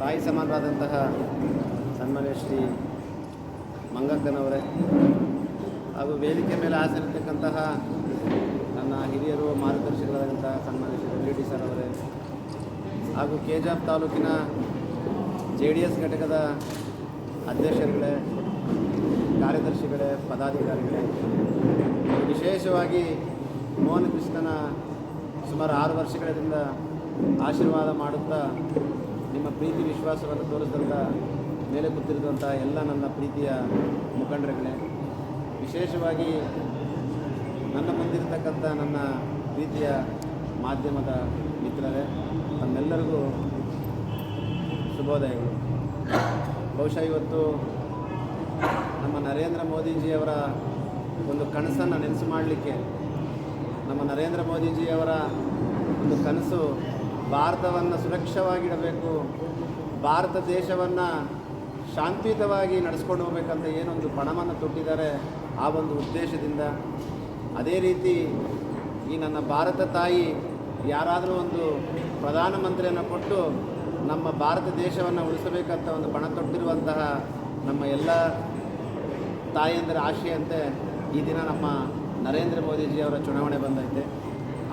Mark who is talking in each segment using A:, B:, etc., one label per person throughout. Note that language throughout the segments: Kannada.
A: ತಾಯಿ ಸಮಾನರಾದಂತಹ ಸನ್ಮಾನ್ಯ ಶ್ರೀ ಮಂಗಕ್ಕನವರೇ, ಹಾಗೂ ವೇದಿಕೆ ಮೇಲೆ ಆಸರಿರ್ತಕ್ಕಂತಹ ನನ್ನ ಹಿರಿಯರು ಮಾರ್ಗದರ್ಶಿಗಳಾದಂತಹ ಸನ್ಮಾನ್ಯ ಶ್ರೀ ಡಿ ಸರ್ ಅವರೇ, ಹಾಗೂ ಕೆಜಾಪ್ ತಾಲೂಕಿನ ಜೆ ಡಿ ಎಸ್ ಘಟಕದ ಅಧ್ಯಕ್ಷರುಗಳೇ, ಕಾರ್ಯದರ್ಶಿಗಳೇ, ಪದಾಧಿಕಾರಿಗಳೇ, ವಿಶೇಷವಾಗಿ ಮೋಹನ ಕೃಷ್ಣನ ಸುಮಾರು ಆರು ವರ್ಷಗಳಿಂದ ಆಶೀರ್ವಾದ ಮಾಡುತ್ತಾ ನಿಮ್ಮ ಪ್ರೀತಿ ವಿಶ್ವಾಸವನ್ನು ತೋರಿಸಿದಂಥ ಮೇಲೆ ಕೂತಿರುವಂಥ ಎಲ್ಲ ನನ್ನ ಪ್ರೀತಿಯ ಮುಖಂಡರುಗಳೇ, ವಿಶೇಷವಾಗಿ ನನ್ನ ಮುಂದಿರತಕ್ಕಂಥ ನನ್ನ ಪ್ರೀತಿಯ ಮಾಧ್ಯಮದ ಮಿತ್ರರೇ, ತಮ್ಮೆಲ್ಲರಿಗೂ ಶುಭೋದಯಗಳು. ಬಹುಶಃ ಇವತ್ತು ನಮ್ಮ ನರೇಂದ್ರ ಮೋದಿಜಿಯವರ ಒಂದು ಕನಸನ್ನು ನೆನೆಸು ಮಾಡಲಿಕ್ಕೆ ನಮ್ಮ ನರೇಂದ್ರ ಮೋದಿಜಿಯವರ ಒಂದು ಕನಸು ಭಾರತವನ್ನು ಸುರಕ್ಷವಾಗಿಡಬೇಕು, ಭಾರತ ದೇಶವನ್ನು ಶಾಂತಿಯುತವಾಗಿ ನಡೆಸ್ಕೊಂಡು ಹೋಗ್ಬೇಕಂತ ಏನೊಂದು ಪಣವನ್ನು ತೊಟ್ಟಿದ್ದಾರೆ ಆ ಒಂದು ಉದ್ದೇಶದಿಂದ. ಅದೇ ರೀತಿ ಈ ನನ್ನ ಭಾರತ ತಾಯಿ ಯಾರಾದರೂ ಒಂದು ಪ್ರಧಾನಮಂತ್ರಿಯನ್ನು ಕೊಟ್ಟು ನಮ್ಮ ಭಾರತ ದೇಶವನ್ನು ಉಳಿಸಬೇಕಂತ ಒಂದು ಪಣ ತೊಟ್ಟಿರುವಂತಹ ನಮ್ಮ ಎಲ್ಲ ತಾಯಂದಿರ ಆಶೆಯಂತೆ ಈ ದಿನ ನಮ್ಮ ನರೇಂದ್ರ ಮೋದಿಜಿಯವರ ಚುನಾವಣೆ ಬಂದೈತೆ.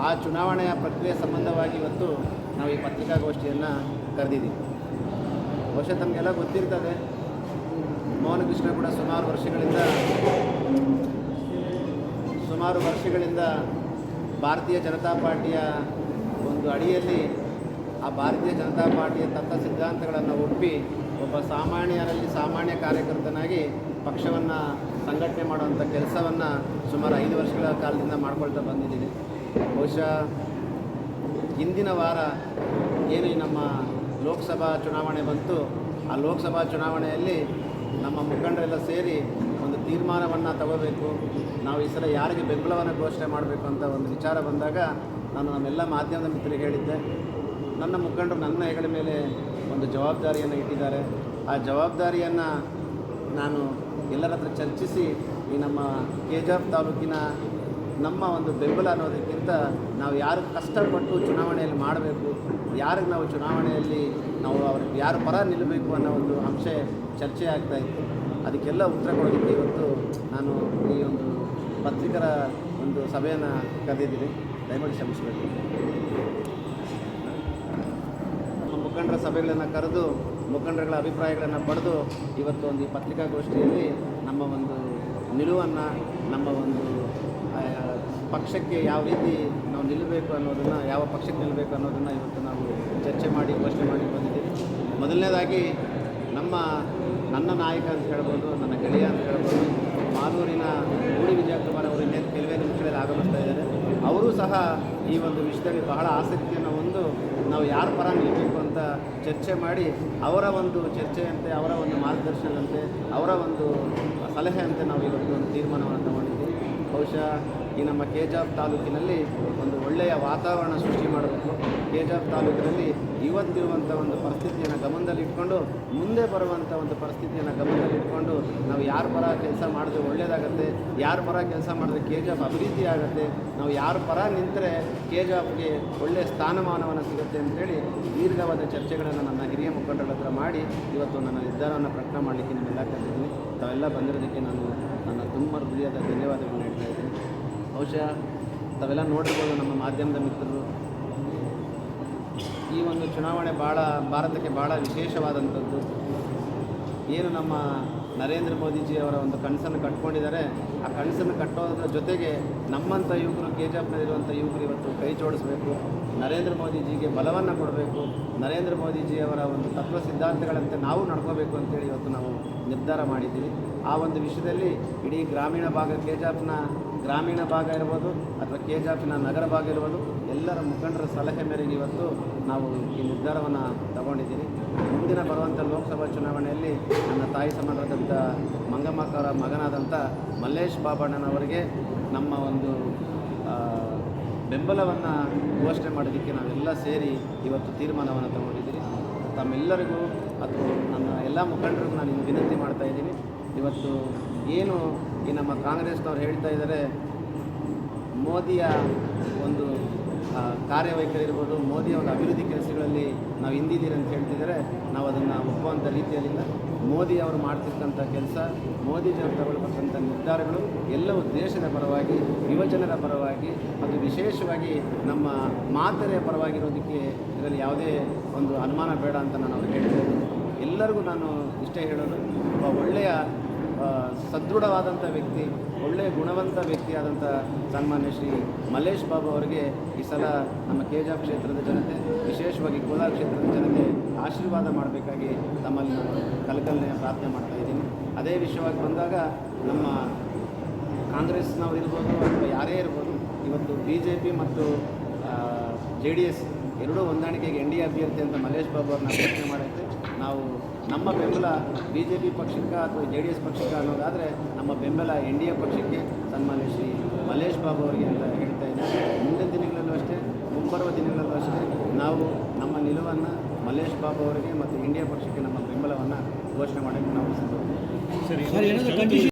A: ಆ ಚುನಾವಣೆಯ ಪ್ರಕ್ರಿಯೆ ಸಂಬಂಧವಾಗಿ ಇವತ್ತು ನಾವು ಈ ಪತ್ರಿಕಾಗೋಷ್ಠಿಯನ್ನು ಕರೆದಿದ್ದೀವಿ. ಬಹುಶಃ ತಮಗೆಲ್ಲ ಗೊತ್ತಿರ್ತದೆ ಮೋಹನ ಕೃಷ್ಣ ಕೂಡ ಸುಮಾರು ವರ್ಷಗಳಿಂದ ಸುಮಾರು ವರ್ಷಗಳಿಂದ ಭಾರತೀಯ ಜನತಾ ಪಾರ್ಟಿಯ ಒಂದು ಅಡಿಯಲ್ಲಿ ಆ ಭಾರತೀಯ ಜನತಾ ಪಾರ್ಟಿಯ ತತ್ವ ಸಿದ್ಧಾಂತಗಳನ್ನು ಒಪ್ಪಿ ಒಬ್ಬ ಸಾಮಾನ್ಯರಲ್ಲಿ ಸಾಮಾನ್ಯ ಕಾರ್ಯಕರ್ತನಾಗಿ ಪಕ್ಷವನ್ನು ಸಂಘಟನೆ ಮಾಡುವಂಥ ಕೆಲಸವನ್ನು ಸುಮಾರು ಐದು ವರ್ಷಗಳ ಕಾಲದಿಂದ ಮಾಡ್ಕೊಳ್ತಾ ಬಂದಿದ್ದೀನಿ ಬಹುಶಃ ಇಂದಿನ ವಾರ ಏನು ನಮ್ಮ ಲೋಕಸಭಾ ಚುನಾವಣೆ ಬಂತು, ಆ ಲೋಕಸಭಾ ಚುನಾವಣೆಯಲ್ಲಿ ನಮ್ಮ ಮುಖಂಡರೆಲ್ಲ ಸೇರಿ ಒಂದು ತೀರ್ಮಾನವನ್ನು ತಗೋಬೇಕು, ನಾವು ಈ ಸಲ ಯಾರಿಗೆ ಬೆಂಬಲವನ್ನು ಘೋಷಣೆ ಮಾಡಬೇಕು ಅಂತ ಒಂದು ವಿಚಾರ ಬಂದಾಗ ನಾನು ನಮ್ಮೆಲ್ಲ ಮಾಧ್ಯಮದ ಮಿತ್ರರಿಗೆ ಹೇಳಿದ್ದೆ. ನನ್ನ ಮುಖಂಡರು ನನ್ನ ಹೆಗಲ ಮೇಲೆ ಒಂದು ಜವಾಬ್ದಾರಿಯನ್ನು ಇಟ್ಟಿದ್ದಾರೆ. ಆ ಜವಾಬ್ದಾರಿಯನ್ನು ನಾನು ಎಲ್ಲರ ಹತ್ರ ಚರ್ಚಿಸಿ ಈ ನಮ್ಮ ಕೇಜಾರ್ ತಾಲೂಕಿನ ನಮ್ಮ ಒಂದು ಬೆಂಬಲ ಅನ್ನೋದಕ್ಕಿಂತ ನಾವು ಯಾರು ಕಷ್ಟಪಟ್ಟು ಚುನಾವಣೆಯಲ್ಲಿ ಮಾಡಬೇಕು, ಯಾರಿಗೆ ನಾವು ಚುನಾವಣೆಯಲ್ಲಿ ನಾವು ಅವ್ರಿಗೆ ಯಾರು ಪರ ನಿಲ್ಲಬೇಕು ಅನ್ನೋ ಒಂದು ಅಂಶ ಚರ್ಚೆ ಆಗ್ತಾ ಇತ್ತು. ಅದಕ್ಕೆಲ್ಲ ಉತ್ತರ ಕೊಡೋದಕ್ಕೆ ಇವತ್ತು ನಾನು ಈ ಒಂದು ಪತ್ರಿಕರ ಒಂದು ಸಭೆಯನ್ನು ಕರೆದಿದ್ದೀನಿ. ದಯಮಾಡಿ ಕ್ಷಮಿಸಬೇಕು. ನಮ್ಮ ಮುಖಂಡರ ಸಭೆಗಳನ್ನು ಕರೆದು ಮುಖಂಡರುಗಳ ಅಭಿಪ್ರಾಯಗಳನ್ನು ಪಡೆದು ಇವತ್ತು ಒಂದು ಈ ಪತ್ರಿಕಾಗೋಷ್ಠಿಯಲ್ಲಿ ನಮ್ಮ ಒಂದು ನಿಲುವನ್ನು, ನಮ್ಮ ಒಂದು ಪಕ್ಷಕ್ಕೆ ಯಾವ ರೀತಿ ನಾವು ನಿಲ್ಲಬೇಕು ಅನ್ನೋದನ್ನು, ಯಾವ ಪಕ್ಷಕ್ಕೆ ನಿಲ್ಲಬೇಕು ಅನ್ನೋದನ್ನು ಇವತ್ತು ನಾವು ಚರ್ಚೆ ಮಾಡಿ ಘೋಷಣೆ ಮಾಡಿ ಬಂದಿದ್ದೀವಿ. ಮೊದಲನೇದಾಗಿ, ನಮ್ಮ, ನನ್ನ ನಾಯಕ ಅಂತ ಹೇಳ್ಬೋದು, ನನ್ನ ಗೆಳೆಯ ಅಂತ ಹೇಳ್ಬೋದು ಮಾಲೂರಿನ ಗೂಡಿ ವಿಜಯಕುಮಾರ್ ಅವರು ಇನ್ನೇನು ಕೆಲವೇ ನಿಮಿಷಗಳಲ್ಲಿ ಆಗಮಿಸ್ತಾ ಇದ್ದಾರೆ. ಅವರು ಸಹ ಈ ಒಂದು ವಿಷಯದಲ್ಲಿ ಬಹಳ ಆಸಕ್ತಿಯನ್ನು ಹೊಂದು ನಾವು ಯಾರ ಪರ ನಿಲ್ಲಬೇಕು ಅಂತ ಚರ್ಚೆ ಮಾಡಿ, ಅವರ ಒಂದು ಚರ್ಚೆಯಂತೆ, ಅವರ ಒಂದು ಮಾರ್ಗದರ್ಶನದಂತೆ, ಅವರ ಒಂದು ಸಲಹೆಯಂತೆ ನಾವು ಇವತ್ತು ಒಂದು ತೀರ್ಮಾನವನ್ನು ಬಹುಶಃ ಈ ನಮ್ಮ ಕೆಜಾಪ್ ತಾಲೂಕಿನಲ್ಲಿ ಒಂದು ಒಳ್ಳೆಯ ವಾತಾವರಣ ಸೃಷ್ಟಿ ಮಾಡಬೇಕು. ಕೆಜಾಪ್ ತಾಲೂಕಿನಲ್ಲಿ ಇವತ್ತಿರುವಂಥ ಒಂದು ಪರಿಸ್ಥಿತಿಯನ್ನು ಗಮನದಲ್ಲಿಟ್ಕೊಂಡು, ಮುಂದೆ ಬರುವಂಥ ಒಂದು ಪರಿಸ್ಥಿತಿಯನ್ನು ಗಮನದಲ್ಲಿಟ್ಕೊಂಡು ನಾವು ಯಾರ ಪರ ಕೆಲಸ ಮಾಡಿದ್ರೆ ಒಳ್ಳೆಯದಾಗತ್ತೆ ಯಾರ ಪರ ಕೆಲಸ ಮಾಡಿದ್ರೆ ಕೇಜಾಬ್ ಅಭಿವೃದ್ಧಿ ಆಗುತ್ತೆ, ನಾವು ಯಾರ ಪರ ನಿಂತರೆ ಕೆಜಾಪ್ಗೆ ಒಳ್ಳೆಯ ಸ್ಥಾನಮಾನವನ್ನು ಸಿಗುತ್ತೆ ಅಂತೇಳಿ ದೀರ್ಘವಾದ ಚರ್ಚೆಗಳನ್ನು ನನ್ನ ಹಿರಿಯ ಮುಖಂಡರ ಹತ್ರ ಮಾಡಿ, ಇವತ್ತು ನನ್ನ ನಿರ್ಧಾರವನ್ನು ಪ್ರಕಟ ಮಾಡಲಿಕ್ಕೆ ನಿಮ್ಮೆಲ್ಲ ಕರೆದಿದ್ದೀನಿ. ತಾವೆಲ್ಲ ಬಂದಿರೋದಕ್ಕೆ ನಾನು ನನ್ನ ತುಂಬ ಹೃದಯದ ಧನ್ಯವಾದಗಳನ್ನು ಹೇಳ್ತಾ ಇದ್ದೀನಿ. ಬಹುಶಃ ತಾವೆಲ್ಲ ನೋಡಿರ್ಬೋದು ನಮ್ಮ ಮಾಧ್ಯಮದ ಮಿತ್ರರು. ಈ ಒಂದು ಚುನಾವಣೆ ಭಾಳ ಭಾರತಕ್ಕೆ ಭಾಳ ವಿಶೇಷವಾದಂಥದ್ದು. ಏನು ನಮ್ಮ ನರೇಂದ್ರ ಮೋದಿಜಿಯವರ ಒಂದು ಕನಸನ್ನು ಕಟ್ಕೊಂಡಿದ್ದಾರೆ. ಆ ಕನಸನ್ನು ಕಟ್ಟೋದ್ರ ಜೊತೆಗೆ ನಮ್ಮಂಥ ಯುವಕರು ಕೆ ಜಿ ಎಫ್ನಲ್ಲಿರುವಂಥ ಯುವಕರು ಇವತ್ತು ಕೈ ಜೋಡಿಸಬೇಕು. ನರೇಂದ್ರ ಮೋದಿಜಿಗೆ ಬಲವನ್ನು ಕೊಡಬೇಕು. ನರೇಂದ್ರ ಮೋದಿಜಿಯವರ ಒಂದು ತತ್ವ ಸಿದ್ಧಾಂತಗಳಂತೆ ನಾವು ನಡ್ಕೋಬೇಕು ಅಂತೇಳಿ ಇವತ್ತು ನಾವು ನಿರ್ಧಾರ ಮಾಡಿದ್ದೀವಿ. ಆ ಒಂದು ವಿಷಯದಲ್ಲಿ ಇಡೀ ಗ್ರಾಮೀಣ ಭಾಗ ಕೆ ಜಿ ಎಫ್ನ ಗ್ರಾಮೀಣ ಭಾಗ ಇರ್ಬೋದು ಅಥವಾ ಕೆ ಜಿ ಎಫ್ನ ನಗರ ಭಾಗ ಇರ್ಬೋದು, ಎಲ್ಲರ ಮುಖಂಡರ ಸಲಹೆ ಮೇರೆಗೆ ಇವತ್ತು ನಾವು ಈ ನಿರ್ಧಾರವನ್ನು ತಗೊಂಡಿದ್ದೀನಿ ಮುಂದಿನ ಬರುವಂಥ ಲೋಕಸಭಾ ಚುನಾವಣೆಯಲ್ಲಿ ನನ್ನ ತಾಯಿ ಸಮಾನರಾದಂಥ ಮಂಗಮ್ಮಕ್ಕವರ ಮಗನಾದಂಥ ಮಲ್ಲೇಶ್ ಬಾಬಣ್ಣನವರಿಗೆ ನಮ್ಮ ಒಂದು ಬೆಂಬಲವನ್ನು ಘೋಷಣೆ ಮಾಡೋದಕ್ಕೆ ನಾವೆಲ್ಲ ಸೇರಿ ಇವತ್ತು ತೀರ್ಮಾನವನ್ನು ತಗೊಂಡಿದ್ದೀರಿ. ತಮ್ಮೆಲ್ಲರಿಗೂ ಅಥವಾ ನನ್ನ ಎಲ್ಲ ಮುಖಂಡರಿಗೂ ನಾನು ವಿನಂತಿ ಮಾಡ್ತಾ ಇದ್ದೀನಿ. ಇವತ್ತು ಏನು ಈ ನಮ್ಮ ಕಾಂಗ್ರೆಸ್ನವ್ರು ಹೇಳ್ತಾ ಇದ್ದಾರೆ, ಮೋದಿಯ ಒಂದು ಕಾರ್ಯವೈಖರಿರ್ಬೋದು ಮೋದಿಯ ಒಂದು ಅಭಿವೃದ್ಧಿ ಕೆಲಸಗಳಲ್ಲಿ ನಾವು ಹಿಂದಿದ್ದೀರಿ ಅಂತ ಹೇಳ್ತಿದ್ದಾರೆ ನಾವು ಅದನ್ನು ಒಪ್ಪುವಂಥ ರೀತಿಯಲ್ಲಿಲ್ಲ. ಮೋದಿ ಅವರು ಮಾಡ್ತಿರ್ತಕ್ಕಂಥ ಕೆಲಸ, ಮೋದಿ ಜನರು ತಗೊಳ್ಬೇಕಂಥ ನಿರ್ಧಾರಗಳು ಎಲ್ಲವೂ ದೇಶದ ಪರವಾಗಿ, ಯುವಜನರ ಪರವಾಗಿ, ಮತ್ತು ವಿಶೇಷವಾಗಿ ನಮ್ಮ ಮಾತರೆಯ ಪರವಾಗಿರೋದಕ್ಕೆ ಇದರಲ್ಲಿ ಯಾವುದೇ ಒಂದು ಅನುಮಾನ ಬೇಡ ಅಂತ ನಾನು ಅವ್ರಿಗೆ ಹೇಳ್ತೇನೆ ಎಲ್ಲರಿಗೂ ನಾನು ಇಷ್ಟೇ ಹೇಳೋದು, ಒಬ್ಬ ಒಳ್ಳೆಯ ಸದೃಢವಾದಂಥ ವ್ಯಕ್ತಿ, ಒಳ್ಳೆಯ ಗುಣವಂತ ವ್ಯಕ್ತಿಯಾದಂಥ ಸನ್ಮಾನ್ಯ ಶ್ರೀ ಮಲ್ಲೇಶ್ ಬಾಬು ಅವರಿಗೆ ಈ ಸಲ ನಮ್ಮ ಕೇಜಾ ಕ್ಷೇತ್ರದ ಜನತೆ, ವಿಶೇಷವಾಗಿ ಕೋಲಾರ ಕ್ಷೇತ್ರದ ಜನತೆ ಆಶೀರ್ವಾದ ಮಾಡಬೇಕಾಗಿ ತಮ್ಮಲ್ಲಿ ನಾನು ಕಲ್ಕಲ್ನೆಯ ಪ್ರಾರ್ಥನೆ ಮಾಡ್ತಾ ಇದ್ದೀನಿ. ಅದೇ ವಿಷಯವಾಗಿ ಬಂದಾಗ ನಮ್ಮ ಕಾಂಗ್ರೆಸ್ನವ್ರು ಇರ್ಬೋದು ಅಥವಾ ಯಾರೇ ಇರ್ಬೋದು, ಇವತ್ತು ಬಿ ಜೆ ಪಿ ಮತ್ತು ಜೆ ಡಿ ಎಸ್ ಎರಡೂ ಹೊಂದಾಣಿಕೆಗೆ ಎನ್ ಡಿ ಅಭ್ಯರ್ಥಿ ಅಂತ ಮಲ್ಲೇಶ್ ಬಾಬು ಅವ್ರನ್ನ ಘೋಷಣೆ ಮಾಡೈತೆ ನಾವು ನಮ್ಮ ಬೆಂಬಲ ಬಿ ಜೆ ಪಿ ಪಕ್ಷಕ್ಕೆ ಅಥವಾ ಜೆ ಡಿ ಎಸ್ ಪಕ್ಷಕ್ಕೆ ಅನ್ನೋದಾದರೆ ನಮ್ಮ ಬೆಂಬಲ ಎನ್ ಡಿ ಎ ಪಕ್ಷಕ್ಕೆ ಸನ್ಮಾನ್ಯ ಶ್ರೀ ಮಲ್ಲೇಶ್ ಬಾಬು ಅವರಿಗೆ ಅಂತ ಹೇಳ್ತಾ ಇದ್ದೀನಿ. ಮುಂದಿನ ದಿನಗಳಲ್ಲೂ ಅಷ್ಟೇ, ಮುಂಬರುವ ದಿನಗಳಲ್ಲೂ ಅಷ್ಟೇ ನಾವು ನಮ್ಮ ನಿಲುವನ್ನು ಮಲ್ಲೇಶ್ ಬಾಬು ಅವರಿಗೆ ಮತ್ತು ಇಂಡಿಯಾ ಪಕ್ಷಕ್ಕೆ ನಮ್ಮ ಬೆಂಬಲವನ್ನು ಘೋಷಣೆ ಮಾಡೋಕ್ಕೆ ನಾವು
B: ಸಿದ್ಧ